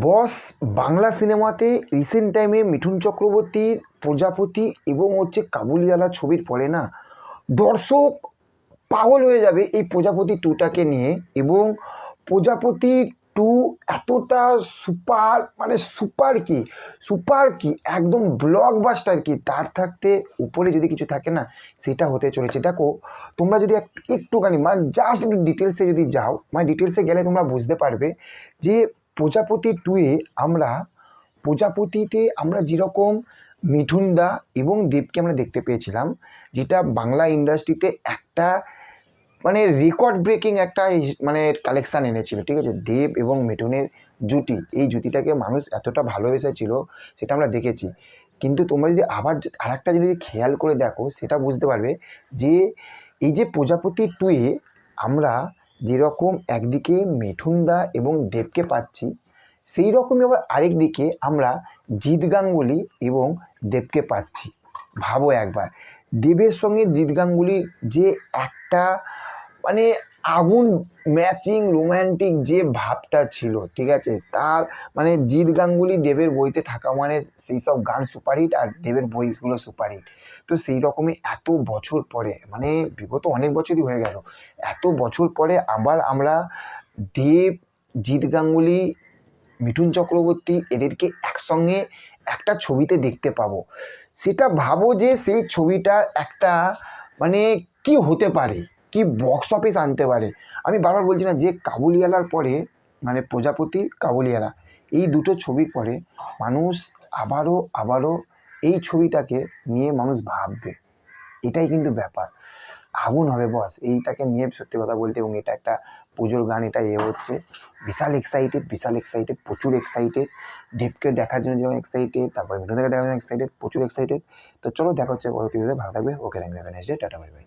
বস বাংলা সিনেমাতে রিসেন্ট টাইমে মিঠুন চক্রবর্তীর প্রজাপতি এবং হচ্ছে কাবুলিওয়ালা ছবির পরে না দর্শক পাগল হয়ে যাবে এই প্রজাপতি টুটাকে নিয়ে এবং প্রজাপতি টু এতটা সুপার মানে সুপার কি? সুপার কি? একদম ব্লকবাস্টার কি? তার থাকতে উপরে যদি কিছু থাকে না, সেটা হতে চলেছে। দেখো, তোমরা যদি একটুখানি মানে জাস্ট একটু ডিটেলসে যদি যাও মানে ডিটেলসে গেলে তোমরা বুঝতে পারবে যে প্রজাপতি টুয়ে আমরা প্রজাপতিতে আমরা যেরকম মিঠুন দা এবং দেবকে আমরা দেখতে পেয়েছিলাম, যেটা বাংলা ইন্ডাস্ট্রিতে একটা মানে রেকর্ড ব্রেকিং একটা মানে কালেকশান এনেছিল, ঠিক আছে? দেব এবং মিঠুনের জুটি, এই জুটিটাকে মানুষ এতটা ভালোবেসেছিল সেটা আমরা দেখেছি। কিন্তু তোমরা যদি আবার আর একটা যদি খেয়াল করে দেখো, সেটা বুঝতে পারবে যে এই যে প্রজাপতি টুয়ে আমরা যেরকম একদিকে মিঠুনদা এবং দেবকে পাচ্ছি সেই রকমই আবার আরেক দিকে আমরা জিৎ গাঙ্গুলি এবং দেবকে পাচ্ছি। ভাবো একবার, দেবের সঙ্গে জিৎ গাঙ্গুলির যে একটা মানে আগুন ম্যাচিং রোম্যান্টিক যে ভাবটা ছিল, ঠিক আছে? তার মানে জিৎ গাঙ্গুলি দেবের বইতে থাকা মানে সেই সব গান সুপারহিট আর দেবের বইগুলো সুপারহিট। তো সেই রকমই এত বছর পরে মানে বিগত অনেক বছরই হয়ে গেল, এত বছর পরে আবার আমরা দেব, জিৎ গাঙ্গুলি, মিঠুন চক্রবর্তী এদেরকে একসঙ্গে একটা ছবিতে দেখতে পাবো। সেটা ভাবো যে সেই ছবিটার একটা মানে কি হতে পারে? কি বক্স অফিস আনতে পারে? আমি বারবার বলছি না যে কাবুলিওয়ালার পরে মানে প্রজাপতি কাবুলিওয়ালা, এই দুটো ছবির পরে মানুষ আবারও আবারও এই ছবিটাকে নিয়ে মানুষ ভাববে। এটাই কিন্তু ব্যাপার। আগুন হবে বস এইটাকে নিয়ে সত্যি কথা বলতে এবং এটা একটা পুজোর গান, এটা এ হচ্ছে। বিশাল এক্সাইটেড বিশাল এক্সাইটেড প্রচুর এক্সাইটেড দেবকে দেখার জন্য যেমন এক্সাইটেড তারপরে মিঠুনকে দেখার জন্য এক্সাইটেড প্রচুর এক্সাইটেড তো চলো দেখা হচ্ছে পরবর্তী ভালো থাকবে। Okay thank you tata bye bye